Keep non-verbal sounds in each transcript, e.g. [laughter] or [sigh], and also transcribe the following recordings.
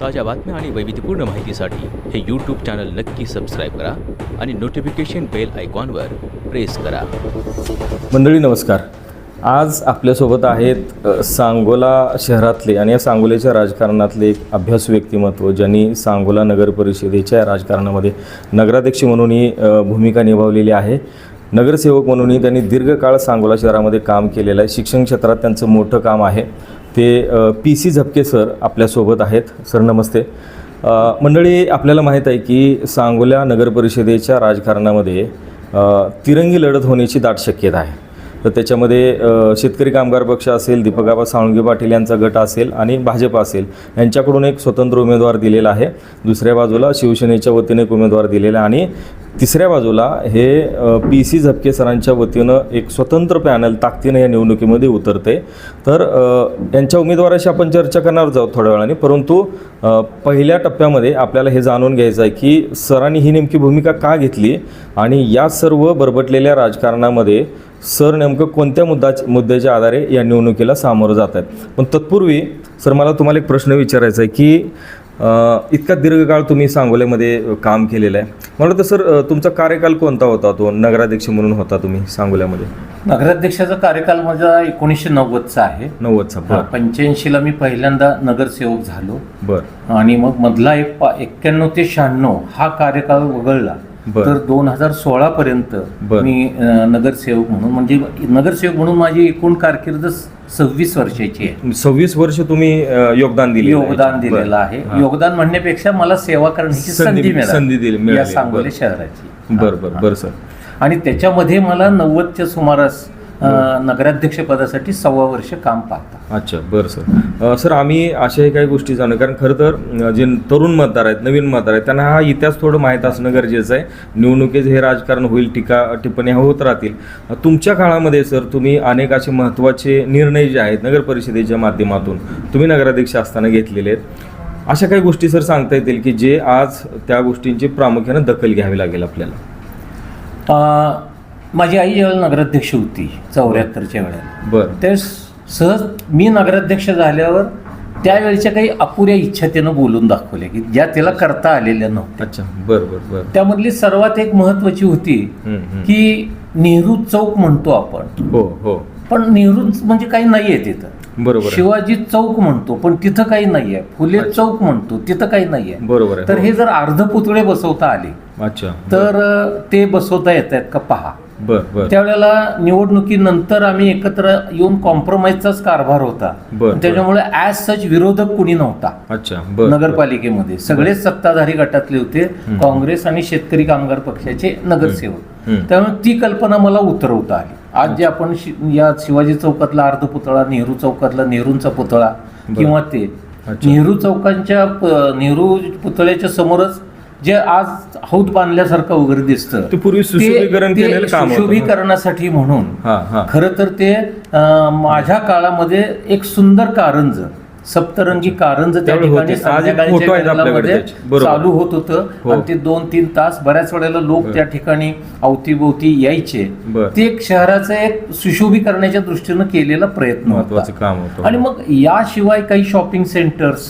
ताज्या बातम्या आणि वैविध्यपूर्ण माहितीसाठी हे यूट्यूब चॅनल नक्की सबस्क्राईब करा आणि नोटिफिकेशन बेल आयकॉनवर प्रेस करा. मंडळी नमस्कार. आज आपल्यासोबत आहेत सांगोला शहरातले आणि या सांगोल्याच्या राजकारणातले एक अभ्यास व्यक्तिमत्व ज्यांनी सांगोला नगर परिषदेच्या राजकारणामध्ये नगराध्यक्ष म्हणूनही भूमिका निभावलेली आहे. नगरसेवक म्हणूनही त्यांनी दीर्घकाळ सांगोला शहरामध्ये काम केलेलं आहे. शिक्षण क्षेत्रात त्यांचं मोठं काम आहे. ते पी सी झपके सर आपल्यासोबत आहेत. सर नमस्ते. मंडळी आपल्याला माहीत आहे की सांगोला नगरपरिषदेच्या राजकारणामध्ये तिरंगी लढत होण्याची दाट शक्यता आहे. तर त्याच्यामध्ये शेतकरी कामगार पक्ष असेल दीपकाबा साळुंगे पाटील यांचा गट असेल आणि भाजप असेल यांच्याकडून एक स्वतंत्र उमेदवार दिलेला आहे. दुसऱ्या बाजूला शिवसेनेच्या वतीने एक उमेदवार दिलेला आणि तिसऱ्या बाजूला हे पी सी झपके सरांच्या वतीनं एक स्वतंत्र पॅनल ताकदीनं या निवडणुकीमध्ये उतरते तर यांच्या उमेदवाराशी आपण चर्चा करणार जाऊ थोड्या वेळाने परंतु पहिल्या टप्प्यामध्ये आपल्याला हे जाणून घ्यायचं आहे की सरांनी ही नेमकी भूमिका का घेतली आणि या सर्व बरबटलेल्या राजकारणामध्ये सर नेमकं कोणत्या मुद्दा मुद्द्याच्या आधारे या निवडणुकीला सामोरं जात आहेत? पण तत्पूर्वी सर मला तुम्हाला एक प्रश्न विचारायचा आहे की इतका दीर्घकाळ तुम्ही सांगोल्यामध्ये काम केलेलं आहे. मला तर सर तुमचा कार्यकाल कोणता होता? तो नगराध्यक्ष म्हणून होता तुम्ही सांगोल्यामध्ये. नगराध्यक्षाचा कार्यकाल माझा एकोणीसशे नव्वदचा आहे. नव्वदचा पंच्याऐंशीला मी पहिल्यांदा नगरसेवक झालो. बरं. आणि मग मधला एक पा एक्क्याण्णव ते शहाण्णव हा कार्यकाल वगळला. तर दोन हजार सोळा पर्यंत. मी नगरसेवक म्हणून म्हणजे नगरसेवक म्हणून माझी एकूण कारकीर्द सव्वीस वर्षाची आहे. सव्वीस वर्ष तुम्ही योगदान दिले योगदान दिलेलं आहे. योगदान म्हणण्यापेक्षा मला सेवा करण्याची संधी- संधी संधी दिली- मिळाली. या सांगोली. शहराची. बरं बरं बरं सर. आणि त्याच्यामध्ये मला नव्वदच्या सुमारास अं, नगराध्यक्षपदासाठी सव्वा वर्ष काम पाहता. अच्छा बरं सर. सर आम्ही अशाही काही गोष्टी जाणू कारण खरं तर जे तरुण मतदार आहेत नवीन मतदार आहेत त्यांना हा इतिहास थोडं माहीत असणं गरजेचं आहे. निवडणुकीचं हे राजकारण होईल टीका टिप्पणी होत राहतील. तुमच्या काळामध्ये सर तुम्ही अनेक असे महत्त्वाचे निर्णय जे आहेत नगर परिषदेच्या माध्यमातून तुम्ही नगराध्यक्ष असताना घेतलेले आहेत. अशा काही गोष्टी सर सांगता येतील की जे आज त्या गोष्टींची प्रामुख्यानं दखल घ्यावी लागेल आपल्याला? माझी आई ज्यावेळेला नगराध्यक्ष होती चौऱ्याहत्तरच्या वेळेला. बरं. ते सहज मी नगराध्यक्ष झाल्यावर त्यावेळेच्या काही अपुऱ्या इच्छा त्यानं बोलून दाखवल्या की ज्या त्याला करता आलेल्या नव्हत्या. अच्छा बरं बरं बरं. त्यामधली सर्वात एक महत्वाची होती हम्म, हम्म. की नेहरू चौक म्हणतो आपण. हो हो. पण नेहरू म्हणजे काही नाहीये तिथं. बरोबर आहे. शिवाजी चौक म्हणतो पण तिथं काही नाहीये. फुले चौक म्हणतो तिथं काही नाहीये. बरोबर आहे तर हो. हे जर अर्ध पुतळे बसवता आले अच्छा. तर अ, ते बसवता येत आहेत का? पहा. त्यावेळेला निवडणुकीनंतर आम्ही एकत्र येऊन कॉम्प्रोमाइजचाच कारभार होता. त्याच्यामुळे ॲज सच विरोधक कुणी नव्हता. अच्छा नगरपालिकेमध्ये. सगळेच सत्ताधारी गटातले होते. काँग्रेस आणि शेतकरी कामगार पक्षाचे नगरसेवक. त्यामुळे ती कल्पना मला उतरवता आली. आज जे आपण या शिवाजी चौकातला अर्ध पुतळा नेहरू चौकातला नेहरूंचा पुतळा किंवा ते. नेहरू चौकांच्या नेहरू पुतळ्याच्या समोरच जे आज हौद बांधल्यासारखं वगैरे दिसतं ते पूर्वी सुशोभीकरण ते- ते केलेलं काम होतं. सुशोभीकरणासाठी म्हणून हा हा खरं तर ते अं, माझ्या काळामध्ये एक सुंदर कारंज सप्तरंगी कारंज त्या त्यावेळी ठिकाणी होते. आज एक संध्याकाळच्या फोटो आहेत आपल्याकडे वेळेमध्ये त्याचे. बरोबर. चालू होत होतं हो. आणि ते दोन तीन तास बऱ्याच वेळेला लोक त्या ठिकाणी अवतीभोवती यायचे बर. ते एक शहराचं एक सुशोभीकरणाच्या दृष्टीनं केलेला प्रयत्न महत्वाचं होता काम होतं आणि मग याशिवाय काही शॉपिंग सेंटर्स.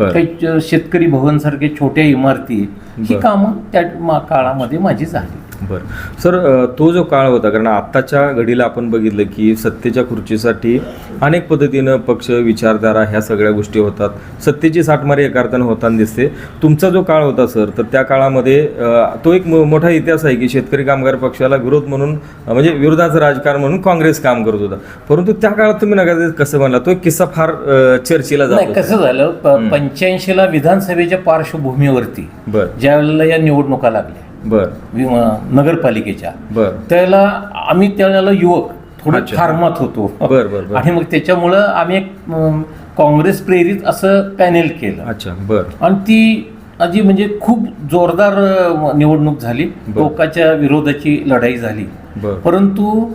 काही शेतकरी भवन सारखे छोट्या इमारती ही. कामं त्या काळामध्ये माझी झाली बरं. सर तो जो काळ होता कारण आत्ताच्या घडीला आपण बघितलं की सत्तेच्या खुर्चीसाठी अनेक पद्धतीनं पक्ष विचारधारा ह्या सगळ्या गोष्टी होतात. सत्तेची साठमारी एका अर्थानं होताना दिसते. तुमचा जो काळ होता सर तर त्या काळामध्ये तो एक मोठा इतिहास आहे की शेतकरी कामगार पक्षाला विरोध म्हणून म्हणजे विरोधाचं राजकारण म्हणून काँग्रेस काम करत होता. परंतु त्या काळात तुम्ही नका कसं म्हणला? तो एक किस्सा फार चर्चेला जातो कसं झालं? पंच्याऐंशी ला विधानसभेच्या पार्श्वभूमीवरती बरं. ज्या वेळेला या निवडणुका लागल्या बरं. अं, नगरपालिकेच्या. बरं. त्यावेळेला आम्ही त्यावेळेला युवक थोडे. फार्मात होतो. बरं. आणि मग त्याच्यामुळं आम्ही एक काँग्रेस प्रेरित असं पॅनेल केलं. अच्छा बरं. आणि ती आजी म्हणजे खूप जोरदार निवडणूक झाली. टोकाच्या विरोधाची लढाई झाली. बरं. परंतु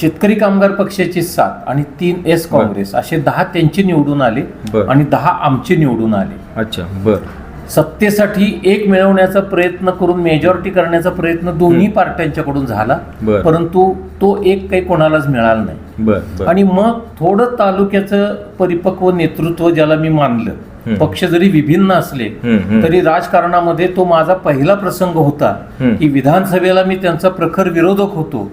शेतकरी कामगार पक्षाची सात आणि तीन एस काँग्रेस असे दहा त्यांचे निवडून आले. आणि दहा आमचे निवडून आले. अच्छा बरं. सत्तेसाठी एक मिळवण्याचा प्रयत्न करून मेजॉरिटी करण्याचा प्रयत्न दोन्ही पार्ट्यांच्याकडून झाला. परंतु तो एक काही कोणालाच मिळाला नाही आणि मग थोडं तालुक्याचं परिपक्व नेतृत्व ज्याला मी मानलं. पक्ष जरी विभिन्न असले. तरी राजकारणामध्ये तो माझा पहिला प्रसंग होता. की विधानसभेला मी त्यांचा प्रखर विरोधक होतो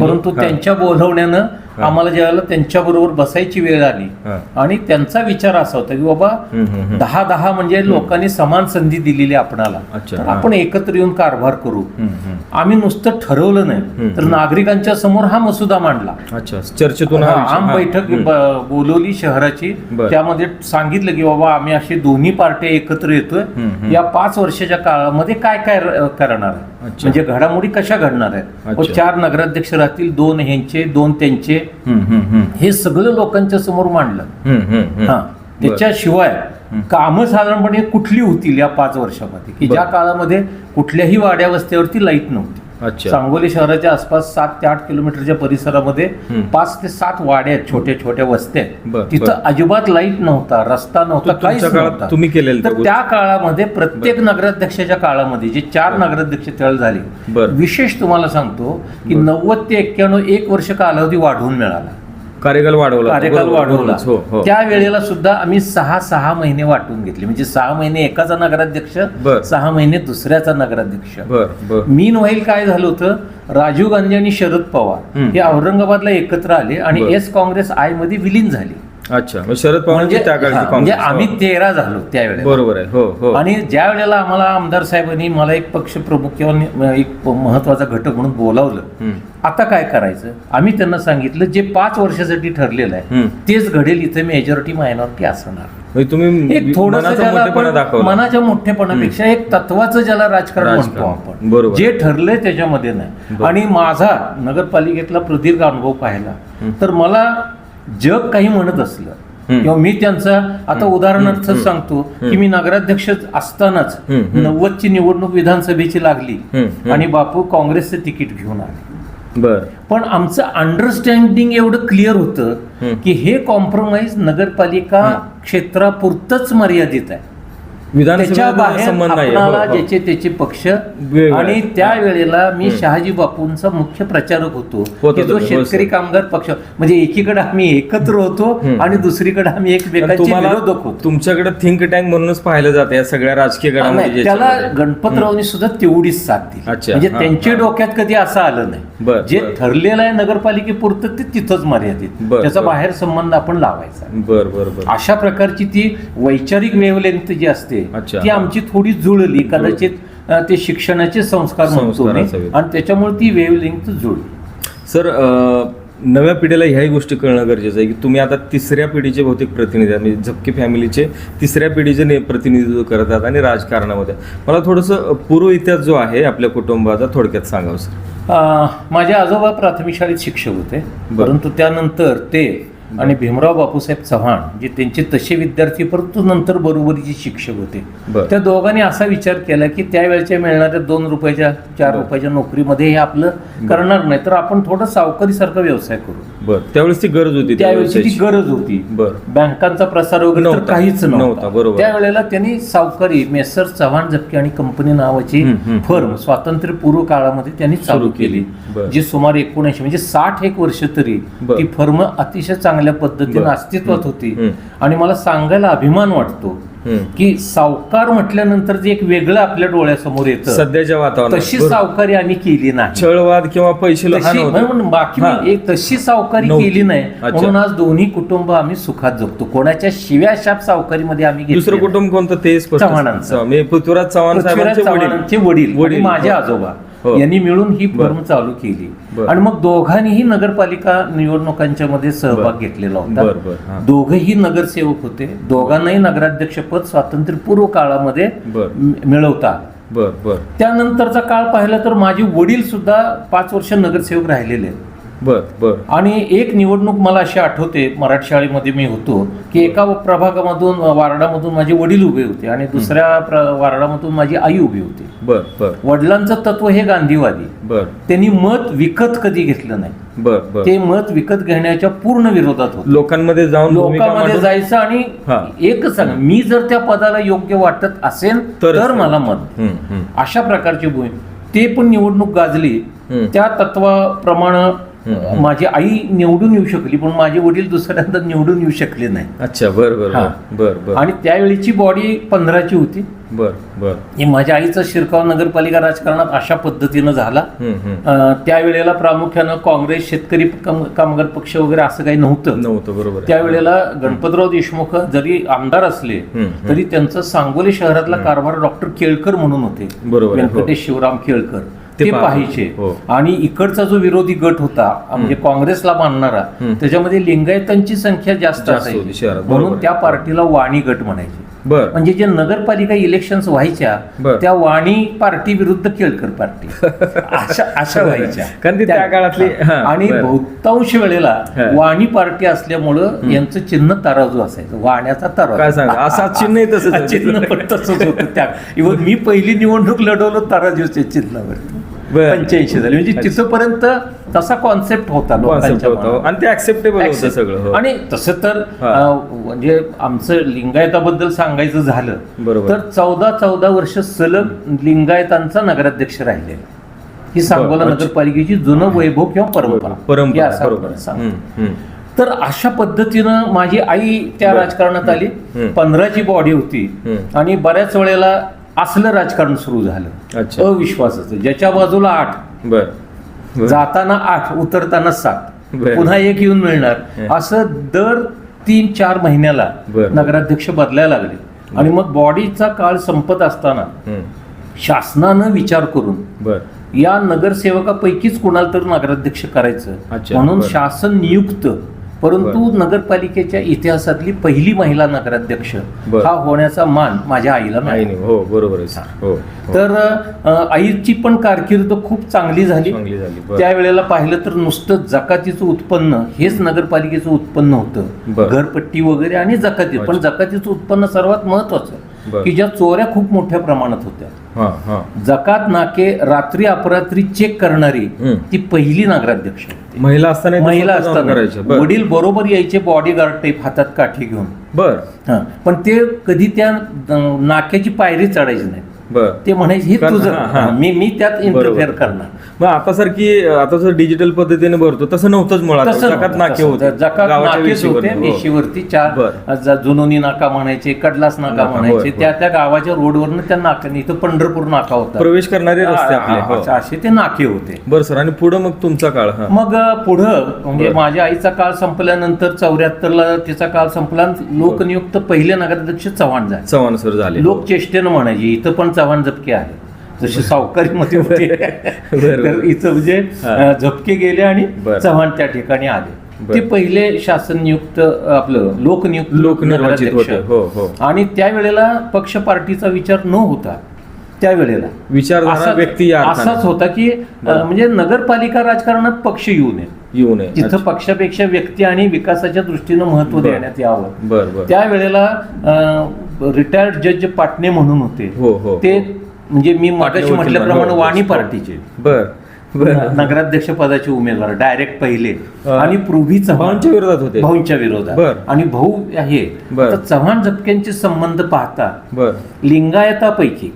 परंतु. त्यांच्या बोलवण्यानं आम्हाला ज्यावेळेला त्यांच्याबरोबर बसायची वेळ आली. आणि त्यांचा विचार असा होता की बाबा. दहा दहा म्हणजे लोकांनी समान संधी दिलेली आपणाला. आपण एकत्र येऊन कारभार करू. आम्ही नुसतं ठरवलं नाही तर नागरिकांच्या समोर हा मसुदा मांडला अच्छा चर्चेतून आम. बैठक बोलवली शहराची. त्यामध्ये सांगितलं की बाबा आम्ही अशी दोन्ही पार्ट्या एकत्र येतोय या पाच वर्षाच्या काळामध्ये काय काय करणार. म्हणजे घडामोडी कशा घडणार आहेत. चार नगराध्यक्ष राहतील दोन ह्यांचे दोन त्यांचे हम्म, हम्म, हम्म. हे सगळं लोकांच्या समोर मांडलं. हा त्याच्याशिवाय कामं साधारणपणे कुठली होतील या पाच वर्षामध्ये की. ज्या काळामध्ये कुठल्याही वाड्या वस्त्यावरती लाइट नव्हती अच्छा सांगोली शहराच्या आसपास सात ते आठ किलोमीटरच्या परिसरामध्ये हम्म. पाच ते सात वाड्या आहेत छोट्या छोट्या वस्त्या आहेत. बर. तिथं अजिबात लाइट नव्हता रस्ता नव्हता तु- काहीच तुमच्या काळात नव्हता तुम्ही केलेलं त्या तर त्या काळामध्ये प्रत्येक नगराध्यक्षाच्या काळामध्ये जे चार नगराध्यक्ष तळ झाले बर. विशेष तुम्हाला सांगतो की नव्वद ते एक्क्याण्णव एक वर्ष कालावधी वाढवून मिळाला कार्यकाल वाढवला कार्यकाल वाढवला. हो हो त्या वेळेला सुद्धा आम्ही सहा सहा महिने वाटून घेतले म्हणजे सहा महिने एकाचा नगराध्यक्ष. सहा महिने दुसऱ्याचा नगराध्यक्ष मीन व्हाईल काय झालं होतं राजीव गांधी आणि शरद पवार. हे औरंगाबादला एकत्र आले आणि. एस काँग्रेस आयमध्ये विलीन झाली अच्छा शरद पवार म्हणजे त्या काळची हा, म्हणजे काँग्रेस. आम्ही. तेरा झालो त्यावेळेला बरोबर आहे हो हो आणि ज्या वेळेला आम्हाला आमदार साहेबांनी मला एक पक्ष प्रमुख किंवा नि- एक महत्त्वाचा घटक म्हणून बोलावलं हम्म. आता काय करायचं आम्ही त्यांना सांगितलं जे पाच वर्षासाठी ठरलेलं आहे. तेच घडेल इथे मेजॉरिटी मायनॉरिटी असणार म्हणजे तुम्ही एक थोडस मनाचा ज्याला मोठेपणा आपण दाखवला मनाच्या मोठेपणापेक्षा एक तत्वाचं ज्याला राजकारण राजकारण. म्हणतो आपण बरोबर. जे ठरलंय त्याच्यामध्ये नाही आणि माझा नगरपालिकेतला प्रदीर्घ अनुभव पाहिला तर मला जग काही म्हणत असलं. किंवा मी त्यांचा आता उदाहरणार्थ सांगतो की मी नगराध्यक्ष असतानाच. नव्वदची निवडणूक विधानसभेची लागली. आणि बापू काँग्रेसचं तिकीट घेऊन आले. बर. पण आमचं अंडरस्टँडिंग एवढं क्लिअर होतं. की हे कॉम्प्रोमाइज नगरपालिका क्षेत्रापुरतच मर्यादित आहे. त्याच्या बाहेर नाही हो, आपणाला हो. ज्याचे त्याचे पक्ष. आणि त्या वेळेला मी शहाजी बापूंचा मुख्य प्रचारक होतो की जो हो, शेतकरी. कामगार पक्ष म्हणजे एकीकडे आम्ही एकत्र होतो आणि दुसरीकडे आम्ही होतो तुमच्याकडे थिंक टँक म्हणूनच पाहिलं जातं या सगळ्या राजकीय त्याला. गणपतरावनी सुद्धा तेवढीच साथ दिली म्हणजे हा, त्यांच्या हा. डोक्यात कधी असं आलं नाही जे. ठरलेलं आहे नगरपालिकेपुरतं ते तिथंच मर्यादित त्याचा. बाहेर संबंध आपण लावायचा बर बर बर अशा प्रकारची ती वैचारिक वेवलेंथ जी असते अच्छा. ती आमची थोडी जुळली कदाचित अ, ते शिक्षणाचे संस्कार म्हणतो. आणि त्याच्यामुळे ती वेवलेंथ जुळली. सर अं, नव्या पिढीला ह्याही गोष्टी कळणं गरजेचं आहे की तुम्ही आता तिसऱ्या पिढीचे बहुतेक प्रतिनिधी आहात. म्हणजे झपके फॅमिलीचे तिसऱ्या पिढीचे ने- प्रतिनिधित्व करत आहात आणि राजकारणामध्ये. मला थोडंसं पूर्व इतिहास जो आहे आपल्या कुटुंबाचा थोडक्यात सांगावं सर. अ, माझे आजोबा प्राथमिक शाळेत शिक्षक होते. बर. परंतु त्यानंतर ते आणि भीमराव बापूसाहेब चव्हाण जे त्यांचे तसे विद्यार्थी परंतु नंतर बरोबरीचे शिक्षक होते बर. त्या दोघांनी असा विचार केला की त्यावेळच्या मिळणाऱ्या दोन रुपयाच्या चार बर. रुपयाच्या नोकरीमध्ये हे आपलं करणार नाही तर आपण थोडं सावकारीसारखा व्यवसाय करू बर त्यावेळेस ती गरज होती त्या त्यावेळेची ती. गरज होती बर बँकांचा प्रसार वगैरे. काहीच नव्हता, बरोबर. त्यावेळेला त्यांनी सावकारी मेसर चव्हाण झपके आणि कंपनी नावाची. फर्म स्वातंत्र्यपूर्व काळामध्ये त्यांनी चालू केली. जी सुमारे एकोणऐंशी म्हणजे साठ एक वर्ष तरी. ती फर्म अतिशय चांगल्या पद्धतीने. अस्तित्वात होती. आणि मला सांगायला अभिमान वाटतो. की सावकार म्हटल्यानंतर जे एक वेगळं आपल्या डोळ्यासमोर येतं सध्याच्या वातावरणात तशी. सावकारी आम्ही केली नाही छळवाद किंवा पैसे बाकी एक तशी सावकारी. केली नाही. म्हणून आज दोन्ही कुटुंब आम्ही सुखात जगतो कोणाच्या शिव्या शाप सावकारीमध्ये आम्ही दुसरं. कुटुंब कोणतं ते. म्हणजे पृथ्वीराज चव्हाण साहेबांचे वडील माझे हो. आजोबा. यांनी मिळून ही. फर्म चालू केली. आणि मग दोघांनीही नगरपालिका निवडणुकांच्या मध्ये सहभाग. घेतलेला होता हा. दोघेही नगरसेवक होते दोघांनाही नगराध्यक्षपद स्वातंत्र्यपूर्व काळामध्ये मिळवता. बर बर त्यानंतरचा काळ पाहिला तर माझे वडील सुद्धा पाच वर्ष नगरसेवक राहिलेले आहेत बर बर. आणि एक निवडणूक मला अशी आठवते मराठी शाळेमध्ये मी होतो की एका प्रभागामधून वार्डामधून माझे वडील उभे होते आणि दुसऱ्या वार्डामधून माझी आई उभी होती. बर बर. वडिलांचं तत्व हे गांधीवादी. बर. त्यांनी मत विकत कधी घेतलं नाही. बर बर. ते मत विकत घेण्याच्या पूर्ण विरोधात होते. लोकांमध्ये जाऊन भूमिका लोकांमध्ये जायचं आणि. एकच सांग मी जर त्या पदाला योग्य वाटत असेल तर. मला मत. अशा प्रकारची भूमी. ते पण निवडणूक गाजली. त्या तत्वाप्रमाणे माझी आई निवडून येऊ शकली पण माझे वडील दुसऱ्यांदा निवडून येऊ शकले नाही. अच्छा बर बर. बर. बर आणि त्यावेळीची बॉडी पंधराची होती. बर बर. हे माझ्या आईचा शिरकाव नगरपालिका राजकारणात अशा पद्धतीनं झाला. त्यावेळेला प्रामुख्यानं काँग्रेस शेतकरी काम- कामगार पक्ष वगैरे असं काही नव्हतं. नव्हतं बरोबर. त्यावेळेला गणपतराव देशमुख जरी आमदार असले तरी त्यांचं सांगोली शहरातला कारभार डॉक्टर केळकर म्हणून होते. बरोबर हो. व्यंकटेश शिवराम केळकर. ते ते पाहा- पाहायचे. हो. आणि इकडचा जो विरोधी गट होता म्हणजे काँग्रेसला मानणारा त्याच्यामध्ये लिंगायतांची संख्या जास्त असायची. म्हणून. त्या पार्टीला वाणी गट म्हणायचे. बर. म्हणजे जे नगरपालिका इलेक्शन्स व्हायच्या. त्या वाणी पार्टी विरुद्ध केळकर पार्टी. [laughs] अशा अशा व्हायच्या. कारण त्या काळातली- आणि. बहुतांश वेळेला. वाणी पार्टी असल्यामुळं यांचं चिन्ह तराजू असायचं. वाण्याचा तराजू. असा चिन्ह. चिन्ह पण तसंच होतं त्या इव्हन मी पहिली निवडणूक लढवलं तराजूच्या चिन्हावर. बर. पंच्याऐंशी झाली म्हणजे तिथपर्यंत तसा कॉन्सेप्ट होता Concept लोकांच्या होता मनात. आणि ते ऍक्सेप्टेबल होतं Accept. सगळं हो. आणि तसं तर हा. अं, म्हणजे आमचं लिंगायताबद्दल सांगायचं झालं बरोबर. तर चौदा चौदा वर्ष सलग लिंगायतांचा नगराध्यक्ष राहिले ही सांगोला अच्छा. नगरपालिकेची जुनं वैभव किंवा परंपरा हे परंपरा असं बरोबर आपण सांगतो. हम्म, हम्म. तर अशा पद्धतीनं माझी आई त्या. राजकारणात आली हम्म. पंधराची बॉडी होती हम्म. आणि बऱ्याच वेळेला असलं राजकारण सुरू झालं अच्छा. अविश्वासाचं ज्याच्या बाजूला आठ बर. जाताना आठ उतरताना सात. पुन्हा एक येऊन मिळणार असं दर तीन चार महिन्याला. नगराध्यक्ष बदलायला लागले आणि मग बॉडीचा काळ संपत असताना. शासनानं विचार करून बर या नगरसेवकापैकीच कुणाला तर नगराध्यक्ष करायचं म्हणून. शासन नियुक्त परंतु नगरपालिकेच्या इतिहासातली पहिली महिला नगराध्यक्ष. हा होण्याचा मान माझ्या आईला मिळाला. हो बरोबर आहे हो हो. तर आईची पण कारकीर्द खूप चांगली झाली. त्यावेळेला पाहिलं तर नुसतं जकातीचं उत्पन्न हेच नगरपालिकेचं उत्पन्न होतं. घरपट्टी वगैरे आणि जकाती पण जकातीचं उत्पन्न सर्वात महत्वाचं. की ज्या चोऱ्या खूप मोठ्या प्रमाणात होत्या जकात नाके रात्री अपरात्री चेक करणारी. ती पहिली नगराध्यक्ष. महिला असताना महिला असताना. वडील बरोबर यायचे बॉडीगार्ड टाईप हातात काठी घेऊन. बर. हा. पण ते कधी त्या नाक्याची पायरी चढायची नाही ते म्हणायचे हे तुझं हा, हा. मी मी त्यात इंटरफेअर. करणार मग आता सारखी आता जर डिजिटल पद्धतीने भरतो तसं नव्हतंच मुळात तसं नव्हतं, नाके तसं. होते जकात गावाच्या नाकेच वेशीवर, होते हो. वेशीवरती चार. ज- जुनोनी नाका म्हणायचे कडलास नाका नाका, म्हणायचे होय, त्या त्या गावाच्या रोडवरनं त्या नाक्याने इथं पंढरपूर नाका होता प्रवेश करणारे रस्ते आपले हा, हो. हा, असे ते नाके होते बरं सर आणि पुढं मग तुमचा काळ हा मग अ, पुढं म्हणजे. माझ्या आईचा काळ संपल्यानंतर चौऱ्याहत्तरला तिचा काळ संपला लोकनियुक्त पहिले नगराध्यक्ष चव्हाण झाले चव्हाण सर झाले लोक चेष्टेनं म्हणायचे इथं पण चव्हाण झपके आहे जसे सावकारीमध्ये होते. तर इथं म्हणजे झपके गेले आणि. चव्हाण त्या ठिकाणी आले. ते पहिले शासन नियुक्त आपलं लोकनियुक्त लोकनिर्वाचित हो हो. आणि त्यावेळेला पक्ष पार्टीचा विचार न होता त्यावेळेला. असाच- व्यक्ती. असाच होता की म्हणजे नगरपालिका राजकारणात पक्ष येऊ नये. येऊ नये. तिथं पक्षापेक्षा व्यक्ती आणि विकासाच्या दृष्टीनं महत्त्व. देण्यात यावं. त्यावेळेला रिटायर्ड जज पाटणे म्हणून होते. हो हो ते म्हणजे मी मागाशी म्हटल्याप्रमाणे हो, वाणी हो. पार्टीचे. बर नगराध्यक्ष पदाचे उमेदवार डायरेक्ट पहिले. हा. आणि पृथ्वी चव्हाण. भाऊंच्या विरोधात होते. भाऊंच्या विरोधात. आणि भाऊ आहे. बर. तर चव्हाण झपक्यांचे संबंध पाहता लिंगायतापैकी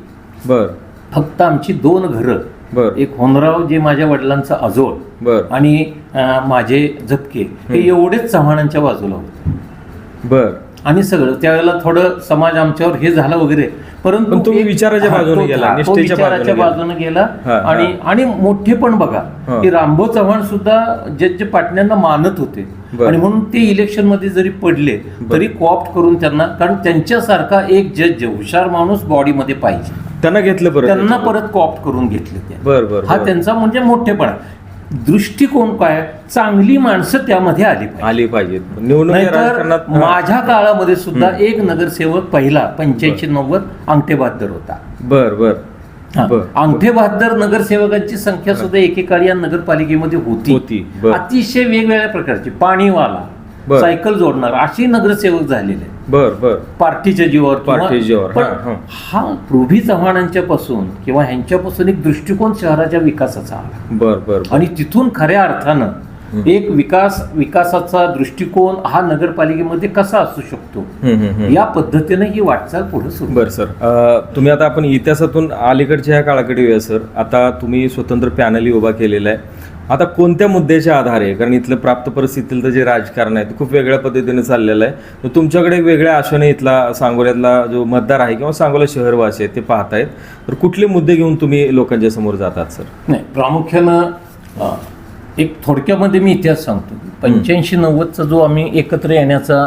बर. फक्त आमची दोन घरं. बर. एक होनराव जे माझ्या वडिलांचं बर. आणि माझे झपके. हे एवढेच चव्हाणांच्या बाजूला होते. बर. आणि सगळं त्यावेळेला थोडं समाज आमच्यावर हे झालं वगैरे. परंतु तुम्ही विचाराच्या बाजूने गेला, विचाराच्या बाजूने गेला. आणि आणि मोठे पण बघा. की रामभाऊ चव्हाण सुद्धा जज पाटण्यांना मानत होते. आणि म्हणून ते इलेक्शनमध्ये जरी पडले तरी कॉप्ट करून त्यांना कारण त्यांच्यासारखा एक जज हुशार माणूस बॉडीमध्ये पाहिजे. त्यांना घेतलं त्यांना परत कॉप्ट करून घेतले ते हा. त्यांचा म्हणजे मोठेपणा. दृष्टिकोन काय चांगली माणसं त्यामध्ये आली पाहिजे आली पाहिजेत निवडणूक नाहीतर हा. माझ्या काळामध्ये सुद्धा एक नगरसेवक पहिला पंच्याऐंशी नव्वद अंगठे बहादर होता बर बर हा. बर. अंगठे बहादर नगरसेवकांची संख्या सुद्धा एकेकाळी या नगरपालिकेमध्ये होती होती, बर. अतिशय वेगवेगळ्या प्रकारची पाणीवाला. सायकल जोडणार. अशी नगरसेवक झालेले बर बर. पार्टीच्या जीवावर पार्टीच्या जीवावर, पण हा, हा. प्रोभी चव्हाणांच्या पासून किंवा ह्यांच्यापासून एक दृष्टिकोन शहराच्या विकासाचा आला. बर बर आणि तिथून खऱ्या अर्थानं एक विकास विकासाचा दृष्टिकोन हा नगरपालिकेमध्ये कसा असू शकतो? हम्म, हम्म, हम्म. या पद्धतीने ही वाटचाल पुढे सुरू. बर सर. अ, तुम्ही आता आपण इतिहासातून अलीकडच्या ह्या काळाकडे येऊया सर. आता तुम्ही स्वतंत्र पॅनलही उभा केलेला आहे. आता कोणत्या मुद्द्याच्या आधारे? कारण इथलं प्राप्त परिस्थितीतील जे राजकारण आहे ते खूप वेगळ्या पद्धतीने चाललेलं आहे. तर तुमच्याकडे वेगळ्या आशेने इथला सांगोल्यातला जो मतदार आहे किंवा सांगोला शहरवासी आहे ते पाहतायत. तर कुठले मुद्दे घेऊन तुम्ही लोकांच्या समोर जातात सर? नाही प्रामुख्यानं एक थोडक्यामध्ये मी इतिहास सांगतो. पंच्याऐंशी नव्वदचा जो आम्ही एकत्र येण्याचा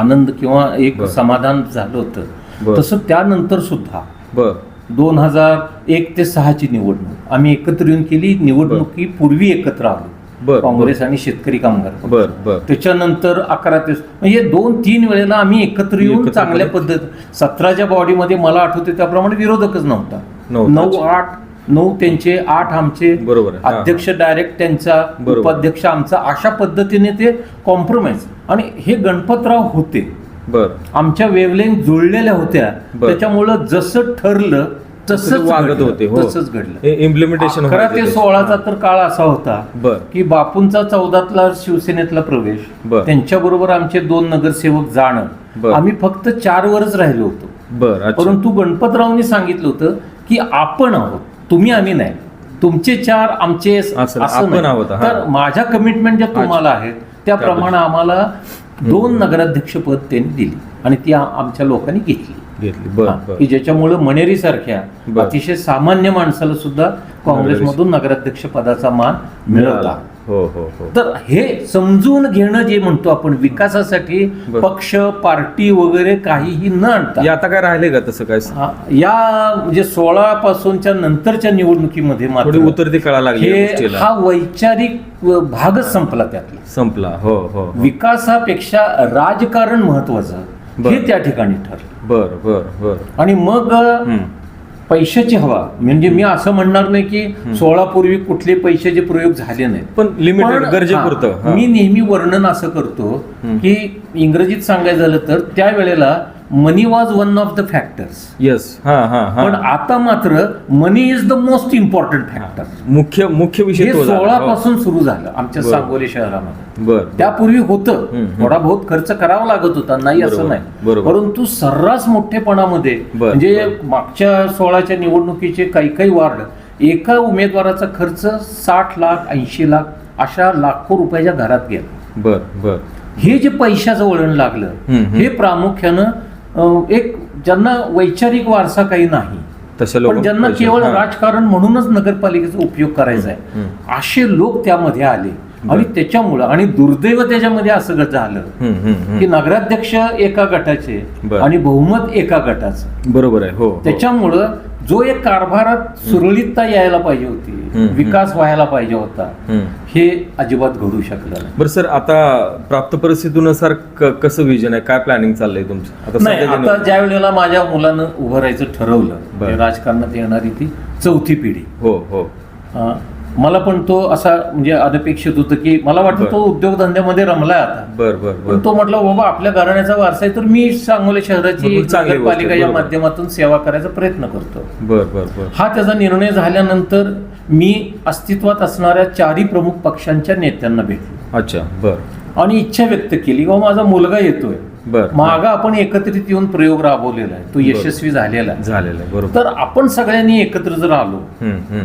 आनंद किंवा एक. समाधान झालं होतं. तसं त्यानंतर सुद्धा बर. दोन हजार एक ते सहाची निवडणूक. आम्ही एकत्र येऊन केली. निवडणुकीपूर्वी एकत्र आलो. बरं, काँग्रेस आणि शेतकरी कामगार. बर बर. त्याच्यानंतर अकरा ते म्हणजे दोन तीन वेळेला आम्ही एकत्र येऊन चांगल्या पद्धत सतराच्या बॉडीमध्ये मला आठवते त्याप्रमाणे विरोधकच नव्हता. नऊ आठ नऊ त्यांचे आठ आमचे बरोबर. अध्यक्ष डायरेक्ट त्यांचा. उपाध्यक्ष आमचा अशा पद्धतीने ते कॉम्प्रोमाइज आणि हे गणपतराव होते. बर आमच्या वेवलेन जुळलेल्या होत्या बरं. त्याच्यामुळं जसं ठरलं तसंच तसं वागत घडलं. होते, हो. तसंच घडलं इम्प्लिमेंटेशन अकरा ते सोळाचा तर काळ असा होता बर की बापूंचा चौदातला शिवसेनेतला प्रवेश बर. त्यांच्याबरोबर आमचे दोन नगरसेवक बर. जाणं आम्ही फक्त चार वरच राहिलो होतो बर अच्छा परंतु गणपतरावनी सांगितलं होतं की आपण आहोत तुम्ही आम्ही नाही तुमचे चार आमचे असं, आपण आहोत, हा. तर माझ्या कमिटमेंट ज्या तुम्हाला आहेत त्याप्रमाणे आम्हाला दोन नगराध्यक्ष पद त्यांनी दिली आणि ती आमच्या लोकांनी घेतली. घेतली. की ज्याच्यामुळे मनेरी सारख्या. अतिशय सामान्य माणसाला सुद्धा काँग्रेसमधून नगराध्यक्ष पदाचा मान मिळवला हो हो हो. तर हे समजून घेणं जे म्हणतो आपण विकासासाठी. पक्ष पार्टी वगैरे काहीही न आणता. आता काय राहिले का तसं काय? हा, या म्हणजे सोळा पासूनच्या नंतरच्या निवडणुकीमध्ये थोडी मात्र उतरती कळा लागली या हे गोष्टीला. हा वैचारिक व भागच संपला त्यातला. संपला. हो हो हो. विकासापेक्षा राजकारण महत्वाचं बर. हे त्या ठिकाणी ठरलं. बर बर बर. आणि मग हम्म. पैशाची हवा. म्हणजे मी असं म्हणणार नाही की सोळा पूर्वी कुठले पैशाचे प्रयोग झाले नाहीत. पण लिमिटेड गरजेपुरतं. मी नेहमी वर्णन असं करतो की इंग्रजीत सांगायचं झालं तर त्यावेळेला money was one of the factors yes हा हा पण आता मात्र money is the most important factor मुख्य मुख्य विषय हे तो झाला. सोळा हो. पासून सुरू झालं आमच्या. सांगोली शहरामध्ये बर त्यापूर्वी होतं हम्म. थोडा बहुत खर्च करावा लागत होता नाही असं बरोबर, नाही बरोबर. परंतु सर्रास मोठेपणामध्ये बर, म्हणजे बर. मागच्या सोळाच्या निवडणुकीचे काही काही वार्ड एका उमेदवाराचा खर्च साठ लाख ऐंशी लाख अशा लाखो रुपयाच्या घरात गेला बर बर हे जे पैशाचं वळण लागलं हम्म, हम्म. हे प्रामुख्यानं एक ज्यांना वैचारिक वारसा काही नाही पण ज्यांना केवळ राजकारण म्हणूनच नगरपालिकेचा उपयोग करायचा आहे. असे लोक त्यामध्ये आले. आणि त्याच्यामुळं आणि दुर्दैव त्याच्यामध्ये असं झालं की नगराध्यक्ष एका गटाचे. आणि बहुमत एका गटाचं. बरोबर आहे हो हो. त्याच्यामुळं जो एक कारभारात सुरळीतता यायला पाहिजे होती. विकास व्हायला पाहिजे होता. हे अजिबात घडू शकलं नाही. बरं सर आता प्राप्त परिस्थितीनुसार कसं विजन आहे? काय प्लॅनिंग चाललंय तुमचं? आता ज्या वेळेला माझ्या मुलानं उभं राहायचं ठरवलं राजकारणात येणारी ती चौथी पिढी. हो हो. मला पण तो असा म्हणजे अनपेक्षित होतं की मला वाटतं. तो उद्योगधंद्यामध्ये रमलाय आता. बर बर बर. पण तो म्हटलं बाबा आपल्या घराण्याचा वारसा आहे तर मी सांगोला शहराची नगरपालिका या. माध्यमातून सेवा करायचा प्रयत्न करतो. बर बर बर. हा त्याचा निर्णय झाल्यानंतर मी अस्तित्वात असणाऱ्या चारही प्रमुख पक्षांच्या नेत्यांना भेटलो. अच्छा बर. आणि इच्छा व्यक्त केली की बाबा माझा मुलगा येतोय. बर मागा आपण एकत्रित येऊन प्रयोग राबवलेला आहे. तो यशस्वी झालेला आहे. झालेलं आहे बरोबर. तर आपण सगळ्यांनी एकत्र जर आलो.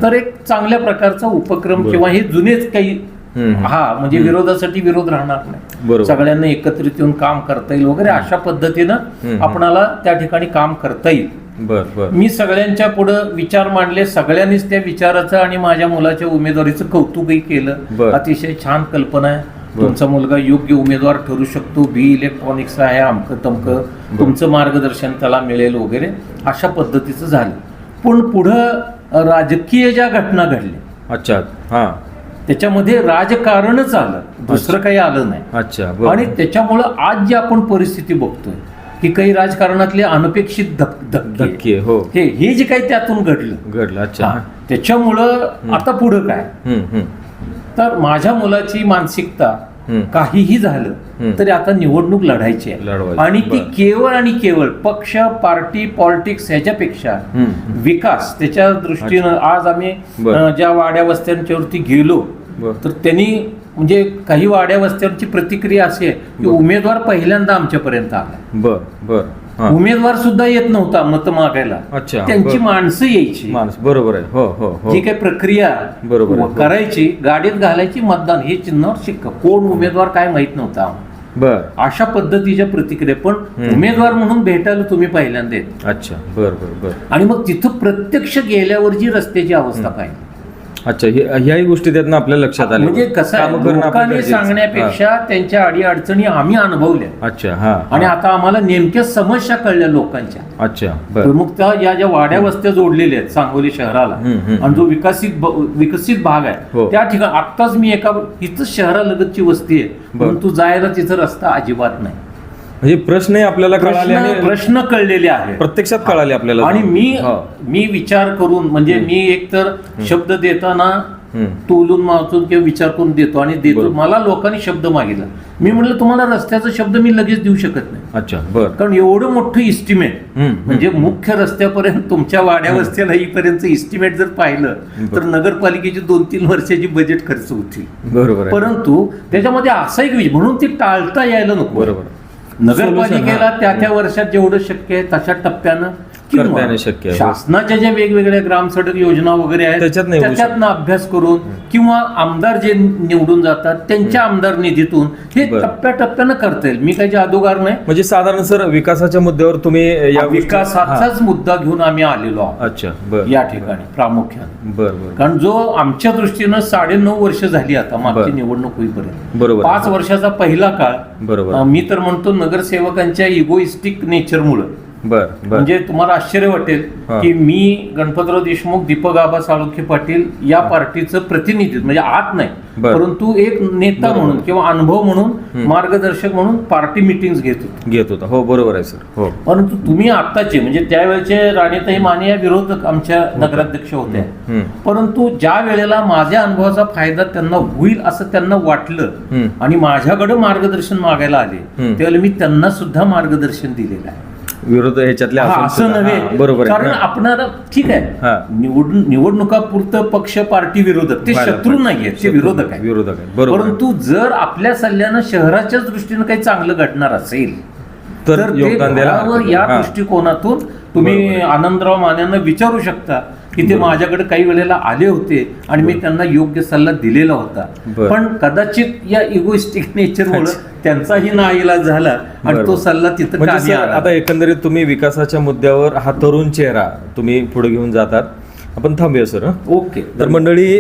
तर एक चांगल्या प्रकारचा उपक्रम किंवा हे जुनेच काही. हा म्हणजे विरोधासाठी विरोध राहणार नाही. सगळ्यांना एकत्रित येऊन काम करता येईल वगैरे अशा पद्धतीनं. आपणाला त्या ठिकाणी काम करता येईल. बर बर. मी सगळ्यांच्या पुढं विचार मांडले सगळ्यांनीच त्या विचाराचं आणि माझ्या मुलाच्या उमेदवारीचं कौतुकही केलं. अतिशय छान कल्पना आहे. तुमचा मुलगा योग्य उमेदवार ठरू शकतो बी इलेक्ट्रॉनिक्स आहे अमकं तमकं. तुमचं मार्गदर्शन त्याला मिळेल वगैरे अशा पद्धतीचं झालं. पण पुढं राजकीय ज्या घटना घडल्या अच्छा हा. त्याच्यामध्ये राजकारणच आलं. दुसरं काही आलं नाही. अच्छा आणि त्याच्यामुळं आज जी आपण परिस्थिती बघतोय की काही राजकारणातले अनपेक्षित धक धक्के. हो. हे जे काही त्यातून घडलं. घडलं अच्छा. त्याच्यामुळं आता पुढं काय. तर माझ्या मुलाची मानसिकता. काहीही झालं. तरी आता निवडणूक लढायची आहे. आणि ती. केवळ आणि केवळ पक्ष पार्टी पॉलिटिक्स ह्याच्यापेक्षा. विकास त्याच्या दृष्टीनं आज आम्ही ज्या वाड्या वस्त्यांच्यावरती गेलो. तर त्यांनी म्हणजे काही वाड्या वस्त्यांची प्रतिक्रिया अशी आहे की उमेदवार पहिल्यांदा आमच्यापर्यंत आला. बर बर. हा. उमेदवार सुद्धा येत नव्हता मत मागायला. अच्छा, त्यांची. माणसं यायची. माणूस बरोबर आहे. हो हो हो. जी काही प्रक्रिया बरोबर आहे. करायची गाडीत घालायची मतदान हे चिन्हावर शिक्का. कोण उमेदवार काय माहीत नव्हता. बर. अशा पद्धतीच्या प्रतिक्रिया. पण उमेदवार म्हणून भेटायला तुम्ही पहिल्यांदा येत. अच्छा बर बर बर. आणि मग तिथं प्रत्यक्ष गेल्यावर जी रस्त्याची अवस्था पाहिजे अच्छा ह्याही गोष्टी त्यातनं आपल्या लक्षात आल्या. म्हणजे कसं आहे, कामं करणं आपलं लोकांनी गरजेचं. सांगण्यापेक्षा त्यांच्या अडी अडचणी आम्ही अनुभवल्या. हा. अच्छा हा आणि आता आम्हाला नेमक्या समस्या कळल्या लोकांच्या. अच्छा बर. प्रमुख त्या या ज्या वाड्या वस्त्या जोडलेल्या आहेत सांगोली शहराला हम्म, हम्म, आणि जो विकसित ब- विकसित भाग आहे हो. त्या ठिकाणी आत्ताच मी एका इथं शहरालगतची वस्ती आहे. परंतु जायला तिथं रस्ता अजिबात नाही. म्हणजे प्रश्नही आपल्याला कळाले प्रश्न आणि प्रश्न कळलेले आहेत. प्रत्यक्षात कळाले आपल्याला आणि मी हो. मी विचार करून म्हणजे मी एकतर शब्द देताना हम्म. तोलून मावचून किंवा विचार करून देतो आणि देतो. मला लोकांनी शब्द मागितला. मी म्हटलं तुम्हाला रस्त्याचा शब्द मी लगेच देऊ शकत नाही. अच्छा बर. कारण एवढं मोठं इस्टिमेट हम्म, म्हणजे मुख्य रस्त्यापर्यंत तुमच्या वाड्या वस्त्याला इथपर्यंत इस्टिमेट जर पाहिलं तर नगरपालिकेची दोन तीन वर्षाची बजेट खर्च होतील. बरोबर आहे. परंतु त्याच्यामध्ये असा एक विषय म्हणून ती टाळता यायला नको. बरोबर. नगरपालिकेला त्या त्या वर्षात जेवढं शक्य आहे तशा टप्प्यानं करता येणं शक्य आहे. शासनाच्या ज्या वेगवेगळ्या ग्राम सडक योजना वगैरे आहेत त्याच्यात नाही होऊ त्याच्यातनं अभ्यास करून किंवा आमदार जे निवडून जातात त्यांच्या आमदार निधीतून हे बरं. टप्प्याटप्प्यानं करता येईल. मी काही जादूगार नाही. म्हणजे साधारण सर विकासाच्या मुद्द्यावर तुम्ही या गोष्टी- विकासाचाच मुद्दा घेऊन आम्ही आलेलो आहोत. अच्छा बर. या ठिकाणी प्रामुख्याने. बर बर. कारण जो आमच्या दृष्टीनं साडे नऊ वर्ष झाली आता मागची बरं. निवडणूक होईपर्यंत. बरोबर. पाच वर्षाचा पहिला काळ. बरोबर अं, मी तर म्हणतो नगरसेवकांच्या इगोइस्टिक नेचरमुळं बर म्हणजे तुम्हाला आश्चर्य वाटेल. की मी गणपतराव देशमुख दीपक आबा साळुंखे पाटील या पार्टीचं प्रतिनिधित्व म्हणजे आत नाही. परंतु एक नेता म्हणून किंवा अनुभव म्हणून मार्गदर्शक म्हणून पार्टी मिटिंग घेत होतो. घेत होता. हो बरोबर आहे सर. हो. परंतु तुम्ही आत्ताचे म्हणजे त्यावेळेचे राणीताई माने या विरोधक आमच्या नगराध्यक्ष होत्या. परंतु ज्या वेळेला माझ्या अनुभवाचा फायदा त्यांना होईल असं त्यांना वाटलं. आणि माझ्याकडे मार्गदर्शन मागायला आले. त्यावेळेला मी त्यांना सुद्धा मार्गदर्शन दिलेलं आहे. विरोध ह्याच्यातले हा, असून असं सुद्धा- हा, नव्हे बरोबर कारण हा. आपणाला ठीक हा. आहे निवडून निवडणुका पुरतं पक्ष पार्टी विरोधक ते व्हायला शत्रू पाहिजे. नाहीये ते शत्रू विरोधक आहे विरोधक आहे बरोबर आहे. परंतु जर आपल्या सल्ल्यानं शहराच्याच दृष्टीनं काही चांगलं घडणार असेल तर तर ते योगदान द्यायला हरकत या नाही. हा. दृष्टिकोनातून तुम्ही. आनंदराव मान्यांना विचारू शकता की ते माझ्याकडे काही वेळेला आले होते आणि मी त्यांना योग्य सल्ला दिलेला होता. पण कदाचित या इगोइस्टिक नेचरमुळे त्यांचाही नाईलाज झाला आणि. तो सल्ला तिथं म्हणजे. आता एकंदरीत तुम्ही विकासाच्या मुद्द्यावर हा तरुण चेहरा तुम्ही पुढे घेऊन जातात आपण थांबूया सर? ओके. तर मंडळी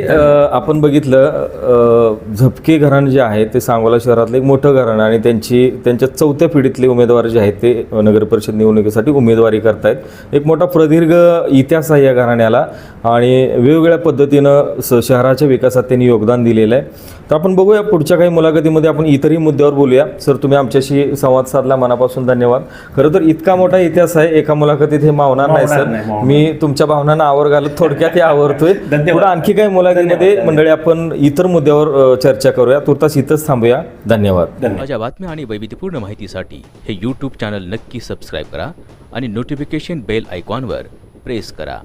आपण बघितलं झपके घराणं जे आहे ते सांगोला शहरातलं एक मोठं घराणं आणि त्यांची त्यांच्या चौथ्या पिढीतले उमेदवार जे आहेत ते अ, नगर परिषद निवडणुकीसाठी उमेदवारी करतायत. एक मोठा प्रदीर्घ इतिहास आहे या घराण्याला आणि वेगवेगळ्या पद्धतीनं स शहराच्या विकासात त्यांनी योगदान दिलेलं आहे. तर आपण बघूया पुढच्या काही मुलाखतीमध्ये आपण इतरही मुद्द्यावर बोलूया. सर तुम्ही आमच्याशी संवाद साधला मनापासून धन्यवाद. खरं तर इतका मोठा इतिहास आहे एका मुलाखतीत हे मावणार नाही सर मी तुमच्या भावनांना आवर घालत थोडक्यात आवरतोय. धन्यवाद. पुढे आणखी काही मुलाखतीमध्ये. मंडळी आपण इतर मुद्द्यावर चर्चा करूया. तुर्तास इथंच थांबूया. धन्यवाद. धन्यवाद. माझ्या बातम्या आणि वैविध्यपूर्ण माहितीसाठी हे यूट्यूब चॅनल नक्की सबस्क्राईब करा आणि नोटिफिकेशन बेल आयकॉनवर प्रेस करा.